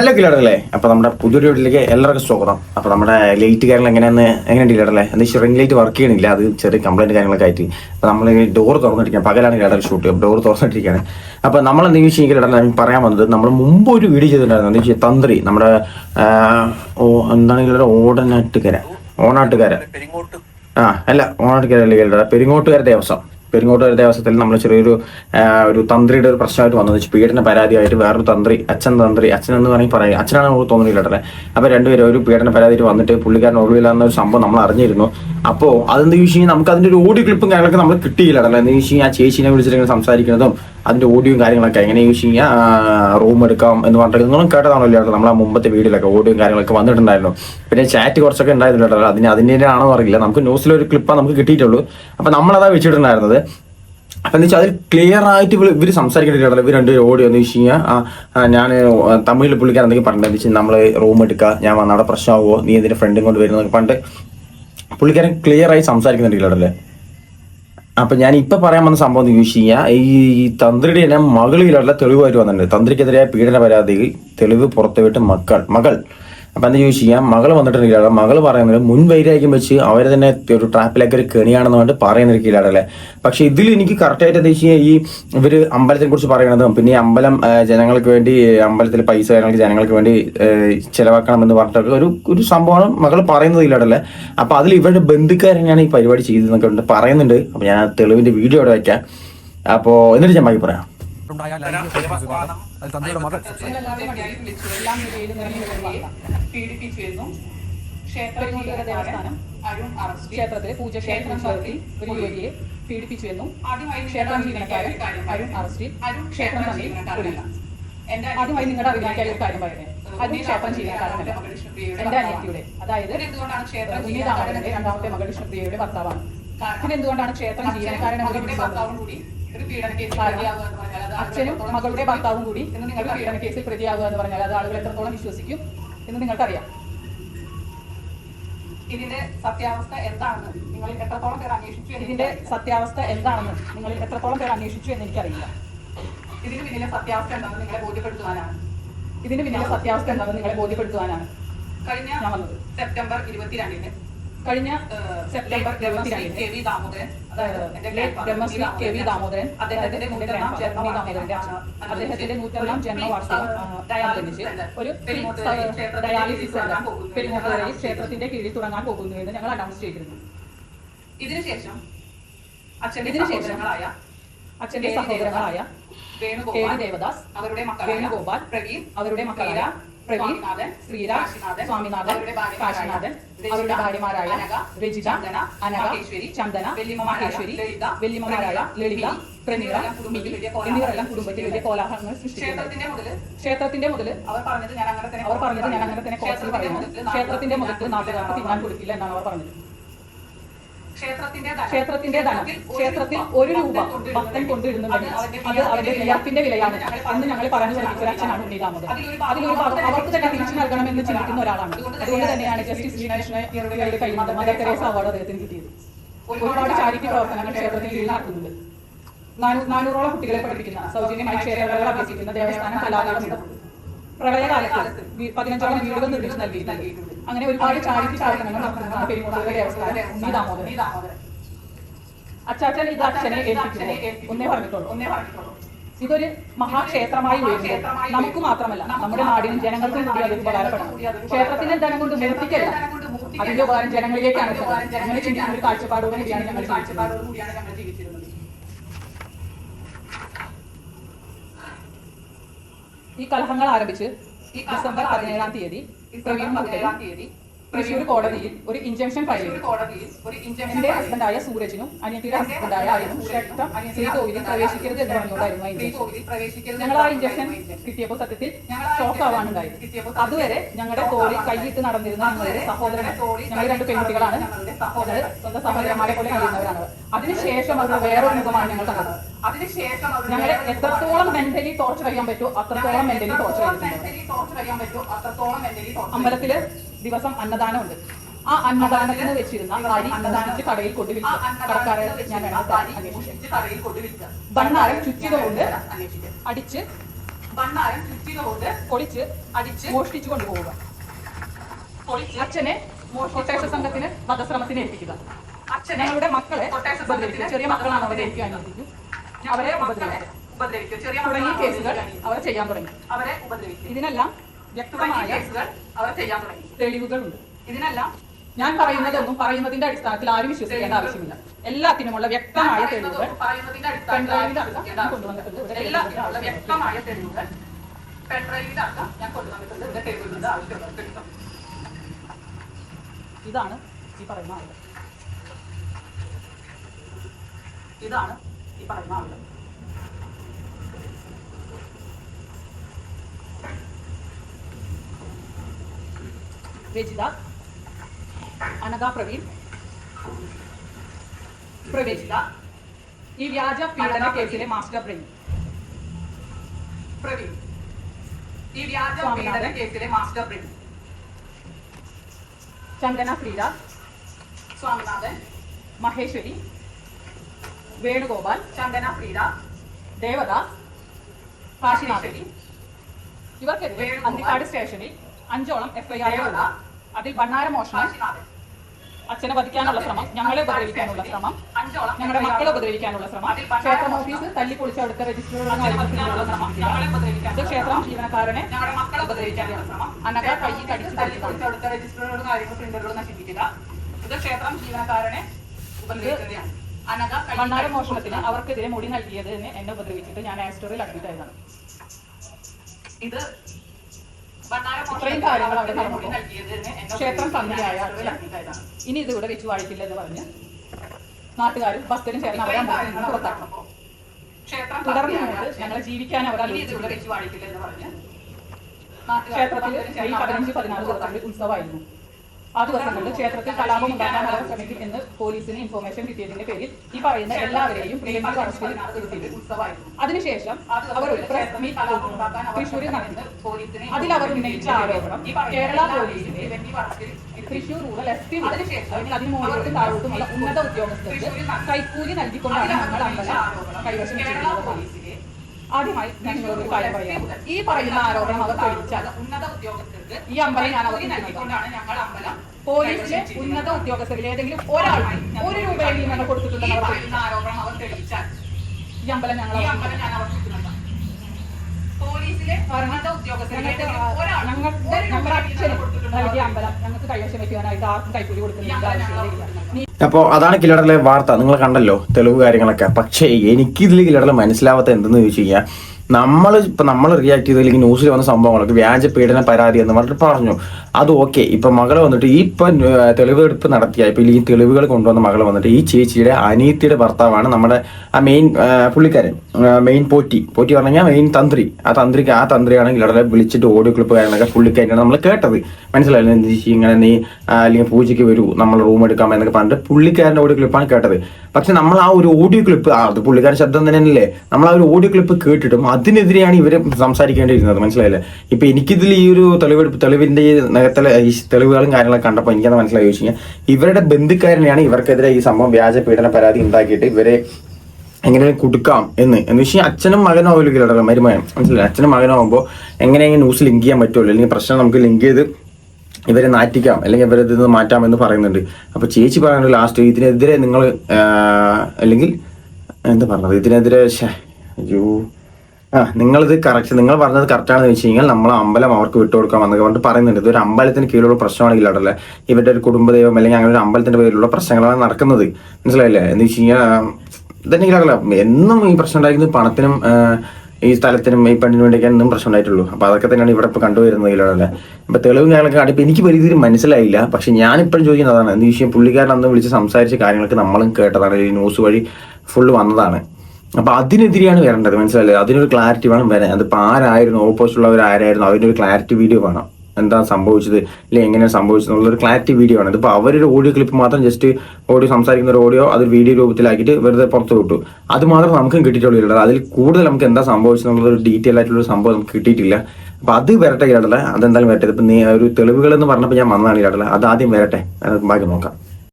Hello കിലോടല്ലേ അപ്പൊ നമ്മുടെ പുതിയൊരു വീട്ടിലേക്ക് എല്ലാവർക്കും സ്വാഗതം. അപ്പൊ നമ്മുടെ ലൈറ്റ് കാര്യങ്ങൾ എങ്ങനെയാണ് എങ്ങനെയാണ് കിലോടല്ലേ എന്താ ഷെറിംഗ് ലൈറ്റ് വർക്ക് ചെയ്യണില്ല? അത് ചെറിയ കംപ്ലൈന്റ് കാര്യങ്ങളൊക്കെ ആയിട്ട്. അപ്പൊ നമ്മൾ ഡോർ തുറന്നിട്ടിരിക്കുക പകലാണ് കിലോടൽ ഷൂട്ട് ഡോർ തുറന്നിട്ടിരിക്കുകയാണ് അപ്പൊ നമ്മൾ എന്തെങ്കിലും വെച്ചാൽ കിലടല്ല പറയാൻ വന്നത് നമ്മൾ മുമ്പ് ഒരു വീഡിയോ ചെയ്തിട്ടുണ്ടായിരുന്നു. എന്താ വെച്ചാൽ തന്ത്രി നമ്മുടെ എന്താണ് കിലോടെ ഓടനാട്ടുകര. ഓണാട്ടുകര ആ അല്ല ഓണാട്ടുകര അല്ലേ കിലട പെരിങ്ങോട്ടുകര ദേവസ്വം. പെരിങ്ങോട്ടുകര ദേവസ്വത്തിൽ നമ്മൾ ചെറിയൊരു ഒരു തന്ത്രിയുടെ ഒരു പ്രശ്നമായിട്ട് വന്നത് പീഡന പരാതിയായിട്ട് വേറൊരു തന്ത്രി അച്ഛൻ തന്ത്രി അച്ഛൻ എന്ന് വേണമെങ്കിൽ പറയും. അച്ഛനാണ് നമുക്ക് തോന്നുന്നില്ല അപ്പോൾ അപ്പൊ രണ്ടുപേരും ഒരു പീഡന പരാതിയിട്ട് വന്നിട്ട് പുള്ളിക്കാരൻ ഒഴിവില്ലാന്ന ഒരു സംഭവം നമ്മൾ അറിഞ്ഞിരുന്നു. അപ്പോൾ അതെന്ത് ചോദിച്ചു കഴിഞ്ഞാൽ നമുക്ക് അതിന്റെ ഒരു ഓഡിയോ ക്ലിപ്പും കാര്യങ്ങളൊക്കെ നമ്മൾ കിട്ടിയില്ല എന്ന് വെച്ച് കഴിഞ്ഞാൽ ആ ചേച്ചിനെ വിളിച്ചിട്ട് സംസാരിക്കുന്നതും അതിന്റെ ഓഡിയോയും കാര്യങ്ങളൊക്കെ. എങ്ങനെ വെച്ച് കഴിഞ്ഞാൽ റൂം എടുക്കാം എന്ന് പറഞ്ഞിട്ട് നിങ്ങളും കേട്ടതാണല്ലോ കേട്ടോ? നമ്മൾ ആ മുമ്പത്തെ വീഡിയോയിലൊക്കെ ഓഡിയോയും കാര്യങ്ങളൊക്കെ വന്നിട്ടുണ്ടായിരുന്നു. പിന്നെ ചാറ്റ് കുറച്ചൊക്കെ ഉണ്ടായിരുന്നു അതിന് അതിന്റെ ആണോ അറിയില്ല. നമുക്ക് ന്യൂസിലൊരു ക്ലിപ്പാണ് നമുക്ക് കിട്ടിയിട്ടുള്ളൂ. അപ്പൊ നമ്മളതാ വെച്ചിട്ടുണ്ടായിരുന്നത്. അപ്പൊ എന്ന് വെച്ചാൽ അതിൽ ക്ലിയർ ആയിട്ട് ഇവർ ഇവർ സംസാരിക്കേണ്ടില്ല ഇവർ രണ്ടുപേരും ഓടി എന്ന് വെച്ച് കഴിഞ്ഞാൽ ഞാൻ തമിഴിൽ പുള്ളിക്കാരൻ എന്തെങ്കിലും വെച്ചാൽ നമ്മൾ റൂം എടുക്കുക ഞാൻ വന്ന അവിടെ പ്രശ്നമാകുമോ നീ എന്തിന്റെ ഫ്രണ്ടും കൊണ്ട് വരുന്നത് പണ്ട് പുള്ളിക്കാരൻ ക്ലിയർ ആയി സംസാരിക്കുന്നുണ്ടല്ലേ അപ്പൊ ഞാൻ ഇപ്പൊ പറയാൻ വന്ന സംഭവം എന്ന് ചോദിച്ചു കഴിഞ്ഞാൽ ഈ തന്ത്രിയുടെ തന്നെ മകളിലുള്ള തെളിവായിട്ട് വന്നിട്ടുണ്ട്. തന്ത്രിക്കെതിരായ പീഡന പരാതിയിൽ തെളിവ് പുറത്തുവിട്ട് മക്കൾ മകൾ. അപ്പൊ എന്താ ചോദിച്ചു കഴിഞ്ഞാൽ മകൾ വന്നിട്ടുണ്ടെങ്കിൽ മകൾ പറയുന്നത് മുൻ വൈരാഗ്യം വെച്ച് അവർ തന്നെ ഒരു ട്രാപ്പിലേക്ക് ഒരു കെണിയാണെന്ന് പറഞ്ഞിട്ട് പറയുന്നിരിക്കില്ലേ പക്ഷെ ഇതിൽ എനിക്ക് കറക്റ്റായിട്ട് എന്താ വെച്ച് കഴിഞ്ഞാൽ ഈ ഇവർ അമ്പലത്തിനെ കുറിച്ച് പറയണതും പിന്നെ ഈ അമ്പലം ജനങ്ങൾക്ക് വേണ്ടി അമ്പലത്തിൽ പൈസ കാര്യങ്ങൾക്ക് ജനങ്ങൾക്ക് വേണ്ടി ചിലവാക്കണം എന്ന് പറഞ്ഞിട്ടൊക്കെ ഒരു ഒരു സംഭവമാണ് മകൾ പറയുന്നത് ഇല്ലാടല്ലേ അപ്പൊ അതിൽ ഇവരുടെ ബന്ധുക്കാരനാണ് ഈ പരിപാടി ചെയ്തതെന്നൊക്കെ പറയുന്നുണ്ട് അപ്പൊ ഞാൻ ആ തെളിവിന്റെ വീഡിയോ അവിടെ വയ്ക്കാം അപ്പോ എന്നിട്ട് ഞാൻ ബാക്കി പറയാം ഉണ്ടായ തന്ത്രിയുടെ മകൾ പീഡിപ്പിച്ചിരുന്നു. അരുൺ അറസ്റ്റ് ക്ഷേത്രത്തിലെ പൂജ ക്ഷേത്രം നടത്തി ഒരു യുവതിയെ പീഡിപ്പിച്ചുവെന്നും ആദ്യമായി ക്ഷേത്രം ജീവനക്കാരൻ അരുൺ അറസ്റ്റിൽ അരുൺ ക്ഷേത്രം ക്ഷേത്രം തമ്മിൽ ജീവനക്കാരനല്ല. എന്റെ ആദ്യമായി നിങ്ങളുടെ അഭിനയിക്കാൻ ഒരു കാര്യം പറയുന്നത്. അതിന് ക്ഷേത്രം ജീവനക്കാരനല്ല. എന്റെ അനിയത്തിയുടെ അതായത് ഉണ്ണി രണ്ടാമത്തെ മകൾ വിഷ്ണുപ്രിയയുടെ ഭർത്താവാണ്. പിന്നെ എന്തുകൊണ്ടാണ് ക്ഷേത്രം മകളുടെ ഭർത്താവും കൂടി ഒരു അത് അച്ഛനും മകളുടെ ഭർത്താവും കൂടി നിങ്ങൾ പീഡന കേസിൽ പ്രതിയാകുക എന്ന് പറഞ്ഞാൽ അത് ആളുകൾ എത്രത്തോളം വിശ്വസിക്കും? എന്ന് നിങ്ങൾക്കറിയാം. ഇതിന്റെ സത്യാവസ്ഥ എന്താണെന്ന് നിങ്ങൾ എത്രത്തോളം പേർ അന്വേഷിച്ചു ഇതിന്റെ സത്യാവസ്ഥ എന്താണെന്ന് നിങ്ങൾ എത്രത്തോളം പേർ അന്വേഷിച്ചു എന്ന് എനിക്കറിയില്ല. ഇതിന് പിന്നിലെ സത്യാവസ്ഥ എന്താണെന്ന് നിങ്ങളെ ബോധ്യപ്പെടുത്തുവാനാണ്. ഇതിന് പിന്നിലെ സത്യാവസ്ഥ എന്താണെന്ന് നിങ്ങളെ ബോധ്യപ്പെടുത്തുവാനാണ്. കഴിഞ്ഞ. സെപ്റ്റംബർ ഇരുപത്തിരണ്ടിന് കഴിഞ്ഞ September K V Damodaran Brahmashri K V Damodaran. അദ്ദേഹത്തിന്റെ നൂറ്റൊന്നാം ദാമോദരന്റെ നൂറ്റൊന്നാം ഒരു ഡയാലിസിസ് ക്ഷേത്രത്തിന്റെ കീഴിൽ തുടങ്ങാൻ പോകുന്നു എന്ന് ഞങ്ങൾ അനൗൺസ് ചെയ്തിരുന്നു. ഇതിനുശേഷം അച്ഛന്റെ അച്ഛന്റെ സഹോദരങ്ങളായ വേണുഗോപാൽ ദേവദാസ് അവരുടെ മക്കളായ വേണുഗോപാൽ പ്രവീൺ അവരുടെ മക്കളായ പ്രവീൺ ശ്രീരാജ് സ്വാമിനാഥൻ കാശിനാഥൻ അവരുടെ ഭാര്യമാരായ രജിത അനക ചന്ദന മഹേശ്വരി വെല്ലിമമാരായ ലളിത പ്രമീള മിനി എന്നിവരെല്ലാം കുടുംബത്തിൽ വലിയ കോലാഹലങ്ങൾ സൃഷ്ടിക്കുന്നു ക്ഷേത്രത്തിന്റെ മുതൽ അവർ പറഞ്ഞത് ഞാൻ അങ്ങനെ തന്നെ അവർ പറഞ്ഞത് ഞാൻ അങ്ങനെ തന്നെ കോടതിയിൽ പറയുന്നു. ക്ഷേത്രത്തിന്റെ മുതൽ നാട്ടുകാർക്ക് തിന്നാൻ കൊടുക്കില്ല എന്നാണ് അവർ പറഞ്ഞത്. ക്ഷേത്രത്തിന്റെ ധനം. ക്ഷേത്രത്തിൽ ഒരു രൂപ ഭക്തൻ കൊണ്ടിടുന്നുണ്ടെങ്കിൽ അത് അവരുടെ വിയർപ്പിന്റെ വിലയാണ്. എന്ന് ഞങ്ങൾ പറഞ്ഞു പഠിപ്പിച്ച ഒരു അച്ഛനാണ് ഉണ്ണി അതിലൊരു ഭാഗം അവർക്ക് തന്നെ തിരിച്ചു നൽകണമെന്ന് ചിന്തിക്കുന്ന ഒരാളാണ്. അതുകൊണ്ട് തന്നെയാണ് ജസ്റ്റിസ് ശ്രീനാഷ്ണയുടെ കയ്യിൽ നിന്ന് മദർ തെരേസ അവാർഡ് അദ്ദേഹത്തിന് കിട്ടിയത്. ഒരുപാട് ചാരിറ്റി പ്രവർത്തനങ്ങൾ ക്ഷേത്രത്തിന് കീഴിൽ നടക്കുന്നുണ്ട്. നാനൂ- നാനൂറോളം കുട്ടികളെ പഠിപ്പിക്കുന്ന സൗജന്യമായി ക്ഷേത്രങ്ങളെ അഭ്യസിക്കുന്ന ദേവസ്ഥാനം കലാകാലം പ്രളയകാലത്ത് പതിനഞ്ചോളം വീടുകൾ നിർമ്മിച്ച് നൽകിയിട്ടുണ്ട്. അങ്ങനെ ഒരുപാട് ചാരിറ്റി പ്രവർത്തനങ്ങൾ നടത്തുന്ന പെരുമുട്ടൂർ അവസ്ഥ. ഉണ്ണി ദാമോദരൻ. അച്ചാച്ചൻ ഇത് അച്ഛനെ ഏൽപ്പിക്കുമോ? ഒന്നേ പറഞ്ഞിട്ടുള്ളൂ. ഒന്നേ പറഞ്ഞിട്ടുള്ളൂ. ഇതൊരു മഹാക്ഷേത്രമായി ഉയരുന്നത് നമുക്ക് മാത്രമല്ല നമ്മുടെ നാടിനും ജനങ്ങൾക്കും കൂടി അത് ഉപകാരപ്പെടും ക്ഷേത്രത്തിന്റെ ധനം കൊണ്ട് മൂർത്തിക്കല്ല അതിന്റെ ഉപകാരം ജനങ്ങളിലേക്കാണ്. അങ്ങനെ ചിന്തിക്കുന്ന ഒരു കാഴ്ചപ്പാടോടെ കൂടിയാണ് ഞങ്ങൾ കാഴ്ചപ്പാട് കാഴ്ചപ്പാടോടുകൂടിയാണ് ഞങ്ങൾ ജീവിച്ചിരുന്നത്. ഈ കലഹങ്ങൾ ആരംഭിച്ച് ഡിസംബർ പതിനേഴാം തീയതി പ്രവീൺ പതിനേഴാം തീയതി തൃശൂർ കോടതിയിൽ ഒരു ഇഞ്ചക്ഷൻ ഫയൽ ചെയ്തു എന്റെ ഹസ്ബൻഡായ സൂരജിനും അനിയത്തിയുടെ ഹസ്ബൻഡായ ആയിരുന്നു രക്തം ശ്രീ കോവിലിൽ പ്രവേശിക്കരുത് എന്ന് പറഞ്ഞുകൊണ്ടായിരുന്നു ഞങ്ങൾ ആ ഇഞ്ചക്ഷൻ കിട്ടിയപ്പോൾ സത്യത്തിൽ ഷോക്ക് ആവാനുണ്ടായത് അതുവരെ ഞങ്ങളുടെ തോളിൽ കൈയിട്ട് നടന്നിരുന്ന ഞങ്ങളുടെ സഹോദരൻ ഞങ്ങൾ രണ്ട് പെൺകുട്ടികളാണ്. സഹോദരൻ സ്വന്തം സഹോദരന്മാരെ പോലെ കഴിയുന്നവരാണ് അതിനുശേഷം അവർ വേറൊരു മുഖമാണ് ഞങ്ങൾ കണ്ടത്. അതിനുശേഷം ഞങ്ങളെ എത്രത്തോളം മെന്റലി ടോർച്ചർ ചെയ്യാൻ പറ്റുമോ അത്രത്തോളം മെന്റലി ടോർച്ചർ ചെയ്യാൻ പറ്റുമോ അത്രത്തോളം mentally അമ്പലത്തിൽ ദിവസം അന്നദാനമുണ്ട്. ആ അന്നദാനത്തിന് വെച്ചിരുന്ന അരി അന്നദാനത്തിന് കടയിൽ കൊണ്ടു ആ കടക്കാരെ അന്നദാനത്തിൽ ഞാൻ ഭണ്ണാരം ചുറ്റിക കൊണ്ട് അടിച്ച് ഭണ്ണാരം ചുറ്റിക കൊണ്ട് പൊളിച്ച് അടിച്ച് മോഷ്ടിച്ചു കൊണ്ടുപോവുക. അച്ഛനെ കൊട്ടേഷ സംഘത്തിന് വധശ്രമത്തിന് ഏൽപ്പിക്കുക. അച്ഛനെ അവരുടെ മക്കളെ ചെറിയ മക്കളാണ് അവരെ ഏൽപ്പിക്കാൻ അവരെ ഉപദ്രവിക്കുക. ചെറിയ തുടങ്ങിയ കേസുകൾ അവർ ചെയ്യാൻ തുടങ്ങി. അവരെ ഉപദ്രവിക്കുക. ഇതിനെല്ലാം വ്യക്തമായ അവർ ചെയ്യാൻ തുടങ്ങി. തെളിവുകളുണ്ട്. ഇതിനെല്ലാം ഞാൻ പറയുന്നതൊന്നും പറയുന്നതിന്റെ അടിസ്ഥാനത്തിൽ ആരും വിശ്വസിക്കേണ്ട ആവശ്യമില്ല. എല്ലാത്തിനുമുള്ള വ്യക്തമായ തെളിവുകൾ വ്യക്തമായ തെളിവുകൾ പെൺഡ്രൈവിലടക്കം ഞാൻ കൊണ്ടുവന്നിട്ടുണ്ട്. ഇവിടെ തെളിവുകളുടെ ആവശ്യമുള്ളവർക്ക് ഇതാണ് ഈ പറയുന്ന ആളുകൾ. ഇതാണ് ഈ പറയുന്ന ആളുകൾ. രജിത അനഘ പ്രവീൺ പ്രവേശിത. ഈ വ്യാജ പീഡന കേസിലെ മാസ്റ്റർ ബ്രെയിൻ പ്രവീൺ. ഈ വ്യാജ. പീഡന കേസിലെ മാസ്റ്റർ പ്രവീൺ. ചന്ദന ശ്രീരാജ് സ്വാമിനാഥൻ മഹേശ്വരി വേണുഗോപാൽ ചന്ദന ശ്രീരാജ് ദേവദാസ് കാശിനാഥൻ. ഇവർക്കെതിരെ. അന്തിക്കാട് സ്റ്റേഷനിൽ അഞ്ചോളം എഫ് എഫ്ഐആർ ഉള്ള അതിൽ ഭണ്ണാര മോഷണം അച്ഛനെ വധിക്കാനുള്ള ശ്രമം ഞങ്ങളെ ഉപദ്രവിക്കാനുള്ള ശ്രമം അഞ്ചോളം ഞങ്ങളുടെ മക്കളെ ഉപദ്രവിക്കാനുള്ള ശ്രമം ക്ഷേത്ര. ഓഫീസ് തല്ലിപ്പൊളിച്ച് അടുത്ത രജിസ്റ്ററുകളും അച്ഛനെ ശ്രമം. ഇത് ക്ഷേത്രം ജീവനക്കാരനെ ഞങ്ങളുടെ മക്കളെ ഉപദ്രവിക്കാനുള്ള ശ്രമം. അനഘ കൈ കടിച്ചു തല്ലിപ്പൊളിച്ച് അടുത്ത രജിസ്റ്ററുകളും കാര്യങ്ങളും പ്രിന്ററുകളും നശിപ്പിക്കുക. ഇത് ക്ഷേത്രം ജീവനക്കാരനെ ഉപദ്രവിക്കുകയാണ് അനക ഭണ്ണാര മോഷണത്തിന് അവർക്കെതിരെ മൊഴി നൽകിയത് എന്ന് എന്നെ ഉപദ്രവിച്ചിട്ട് ഞാൻ ആസ്റ്ററിൽ അഡ്മിറ്റ് ആയതാണ്. ഇത് ഇത്രയും കാര്യങ്ങൾ അവിടെ എന്നെ ക്ഷേത്രം ആയതാണ്. ഇനി ഇത് ഇവിടെ വെച്ച് വാഴിക്കില്ല എന്ന് പറഞ്ഞ് നാട്ടുകാരും ഭക്തരും ചേർന്ന് അവരെ പുറത്താക്കണം നടന്നപ്പോൾ ക്ഷേത്രം തുടർന്ന് സന്ധ്യയായ ഞങ്ങളെ ജീവിക്കാൻ അവർ ക്ഷേത്രത്തിൽ ഈ മെയ് പതിനഞ്ച് പതിനാറ് ദിവസങ്ങളിൽ ഉത്സവമായിരുന്നു. ആ ദിവസങ്ങളിൽ ക്ഷേത്രത്തിൽ കലാപം ഉണ്ടാക്കാൻ അവർ ശ്രമിക്കും എന്ന് പോലീസിന് ഇൻഫോർമേഷൻ കിട്ടിയതിന്റെ പേരിൽ ഈ പറയുന്ന എല്ലാവരെയും പ്രിയങ്കർ അറസ്റ്റിൽ അതിനുശേഷം അവർ ഒരു പ്രസ് മീറ്റ് തൃശ്ശൂരിൽ നടന്ന് അതിൽ അവർ ഉന്നയിച്ച ആരോപണം കേരള പോലീസിന്റെ തൃശ്ശൂർ റൂറൽ എസ് പി അതിനുശേഷം അതിന് താഴോട്ടുമുള്ള ഉന്നത ഉദ്യോഗസ്ഥർക്ക് കൈക്കൂലി നൽകിക്കൊണ്ടാണ് ഞങ്ങൾ അമ്പലം കൈവശം ആദ്യമായി നിങ്ങളോട് കാര്യം ഈ പറയുന്ന ആരോപണം അവർ കഴിച്ചാൽ ഉന്നത ഉദ്യോഗസ്ഥർക്ക് ഈ അമ്പലം ഞാൻ കൈക്കൂലി നൽകിക്കൊണ്ടാണ് ഞങ്ങൾ അമ്പലം പോലീസിലെ ഉന്നത ഉദ്യോഗസ്ഥരിൽ ഏതെങ്കിലും ഒരാൾ ഒരു രൂപയെങ്കിലും ഞങ്ങൾ കൊടുത്തിട്ടുണ്ടെന്ന് അവർ പറയുന്ന ആരോപണം അവർ തെളിയിച്ചാൽ ഈ അമ്പലം ഞങ്ങൾ ഈ അമ്പലം ഞാൻ പോലീസിലെ ഉന്നത ഉദ്യോഗസ്ഥരിൽ ഒരാൾ ഞങ്ങളുടെ നൽകിയ അമ്പലം ഞങ്ങൾക്ക് കൈവശം വെക്കുവാനായിട്ട് ആർക്കും കൈക്കൂലി കൊടുക്കുന്നതിന്റെ ആവശ്യമില്ല. അപ്പോൾ അതാണ് കിലടലെ വാർത്ത. നിങ്ങൾ കണ്ടല്ലോ തെളിവ് കാര്യങ്ങളൊക്കെ. പക്ഷേ എനിക്കിതിൽ കിലടൽ മനസ്സിലാവാത്ത എന്തെന്ന് ചോദിച്ചു കഴിഞ്ഞാൽ നമ്മൾ ഇപ്പൊ നമ്മൾ റിയാക്ട് ചെയ്തതിലേക്ക് ന്യൂസിൽ വന്ന സംഭവങ്ങളൊക്കെ വ്യാജ പീഡന പരാതി എന്ന് പറഞ്ഞിട്ട് പറഞ്ഞു. അത് ഓക്കെ ഇപ്പൊ മകൾ വന്നിട്ട് ഈ ഇപ്പൊ തെളിവെടുപ്പ് നടത്തിയ ഇപ്പൊ ഇല്ലെങ്കിൽ തെളിവുകൾ കൊണ്ടുവന്ന മകൾ വന്നിട്ട് ഈ ചേച്ചിയുടെ അനീത്തിയുടെ ഭർത്താവാണ് നമ്മുടെ ആ മെയിൻ പുള്ളിക്കാരൻ മെയിൻ പോറ്റി. പോറ്റി പറഞ്ഞു മെയിൻ തന്ത്രി. ആ തന്ത്രിക്ക് ആ തന്ത്രിയാണെങ്കിൽ അവിടെ വിളിച്ചിട്ട് ഓഡിയോ ക്ലിപ്പ് കാര്യങ്ങളൊക്കെ പുള്ളിക്കാരിയാണ് നമ്മൾ കേട്ടത്. മനസ്സിലായില്ലേ? ഇങ്ങനെ നീ അല്ലെങ്കിൽ പൂജയ്ക്ക് വരൂ നമ്മൾ റൂം എടുക്കാം എന്നൊക്കെ പറഞ്ഞിട്ട് പുള്ളിക്കാരന്റെ ഓഡിയോ ക്ലിപ്പാണ് കേട്ടത്. പക്ഷെ നമ്മൾ ആ ഒരു ഓഡിയോ ക്ലിപ്പ് അത് പുള്ളിക്കാരൻ ശബ്ദം തന്നെയല്ലേ? നമ്മൾ ആ ഒരു ഓഡിയോ ക്ലിപ്പ് കേട്ടിട്ടും അതിനെതിരെയാണ് ഇവർ സംസാരിക്കേണ്ടിയിരുന്നത്. മനസ്സിലായില്ലേ? ഇപ്പൊ എനിക്കിതിൽ ഈ ഒരു തെളിവെടുപ്പ് തെളിവിന്റെ ഈ നഗത്തിലെ ഈ തെളിവുകളും കാര്യങ്ങളൊക്കെ കണ്ടപ്പോൾ എനിക്കത് മനസ്സിലായി ചോദിച്ചു കഴിഞ്ഞാൽ ഇവരുടെ ബന്ധുക്കാരനെയാണ് ഇവർക്കെതിരെ ഈ സംഭവം വ്യാജ പീഡന പരാതി ഉണ്ടാക്കിയിട്ട് ഇവരെ എങ്ങനെ കൊടുക്കാം എന്ന്. എന്ന് വെച്ചാൽ അച്ഛനും മകനും ആവില്ല മരുമകൻ മനസ്സിലായി? അച്ഛനും മകനും ആകുമ്പോൾ എങ്ങനെ എങ്ങനെ ന്യൂസ് ലിങ്ക് ചെയ്യാൻ പറ്റുള്ളൂ അല്ലെങ്കിൽ പ്രശ്നം നമുക്ക് ലിങ്ക് ചെയ്ത് ഇവരെ നാറ്റിക്കാം അല്ലെങ്കിൽ ഇവരെ ഇതിൽ നിന്ന് മാറ്റാം എന്ന് പറയുന്നുണ്ട്. അപ്പൊ ചേച്ചി പറയുന്നത് ലാസ്റ്റ് ഇതിനെതിരെ നിങ്ങൾ അല്ലെങ്കിൽ എന്താ പറഞ്ഞത്? ഇതിനെതിരെ അയ്യോ. ആ നിങ്ങളിത് കറക്റ്റ് നിങ്ങൾ പറഞ്ഞത് കറക്റ്റ് ആണെന്ന് വെച്ച് കഴിഞ്ഞാൽ നമ്മൾ അമ്പലം അവർക്ക് വിട്ടുകൊടുക്കാം എന്നൊക്കെ പറഞ്ഞിട്ട് പറയുന്നുണ്ട്. ഇതൊരു അമ്പലത്തിന് കീഴിലുള്ള പ്രശ്നമാണെങ്കിൽ അവിടെ ഇവരുടെ ഒരു കുടുംബദൈവം അല്ലെങ്കിൽ അങ്ങനെ ഒരു അമ്പലത്തിന്റെ പേരിലുള്ള പ്രശ്നങ്ങളാണ് നടക്കുന്നത്. മനസ്സിലായില്ലേ? എന്ന് വെച്ച് കഴിഞ്ഞാൽ ഇതന്നെങ്കിലല്ല എന്നും ഈ പ്രശ്നം ഉണ്ടായിരിക്കുന്നത് പണത്തിനും ഈ സ്ഥലത്തിനും ഈ പെണ്ണിനും വേണ്ടിയൊക്കെ എന്നും പ്രശ്നം ഉണ്ടായിട്ടുള്ളൂ അപ്പൊ അതൊക്കെ തന്നെയാണ് ഇവിടെ ഇപ്പൊ കണ്ടുവരുന്നത് ഇതിലൂടെ അപ്പൊ തെളിവും കാര്യങ്ങളൊക്കെ കണ്ടപ്പോൾ എനിക്ക് വലിയ രീതിയിൽ മനസ്സിലായില്ല. പക്ഷെ ഞാനിപ്പോഴും ചോദിക്കുന്നത് അതാണ്. എന്ത് വിഷയം? പുള്ളിക്കാരൻ അന്ന് വിളിച്ച് സംസാരിച്ച കാര്യങ്ങളൊക്കെ നമ്മളും കേട്ടതാണ്. ഈ ന്യൂസ് വഴി ഫുള്ള് വന്നതാണ്. അപ്പൊ അതിനെതിരെയാണ് വരേണ്ടത്. മനസ്സിലായില്ലേ? അതിനൊരു ക്ലാരിറ്റി വേണം വരാൻ. അതിപ്പോ ആരായിരുന്നു? ഓപ്പോസിറ്റ് ഉള്ളവർ ആരായിരുന്നു അതിനൊരു ക്ലാരിറ്റി വീഡിയോ വേണം. എന്താ സംഭവിച്ചത്? അല്ലെങ്കിൽ എങ്ങനെയാണ് സംഭവിച്ചത് എന്നുള്ളൊരു ക്ലാരിറ്റി വീഡിയോ ആണ്. ഇതിപ്പോൾ അവരൊരു ഓഡിയോ ക്ലിപ്പ് മാത്രം ജസ്റ്റ് ഓഡിയോ സംസാരിക്കുന്ന ഒരു ഓഡിയോ അത് വീഡിയോ രൂപത്തിലാക്കിയിട്ട് വെറുതെ പുറത്ത് വിട്ടു. അത് മാത്രം നമുക്കും കിട്ടിയിട്ടുള്ളൂ അതിൽ കൂടുതൽ നമുക്ക് എന്താ സംഭവിച്ചത് എന്നുള്ളൊരു ഡീറ്റെയിൽ ആയിട്ടുള്ള സംഭവം നമുക്ക് കിട്ടിയിട്ടില്ല. അപ്പൊ അത് വരട്ടെ ഇടല അതെന്തായാലും വരട്ടെ. ഇപ്പൊ നീ ഒരു തെളിവുകൾ എന്ന് പറഞ്ഞപ്പോൾ ഞാൻ വന്നതാണ് ഇടല അത് ആദ്യം വരട്ടെ. ബാക്കി നോക്കാം.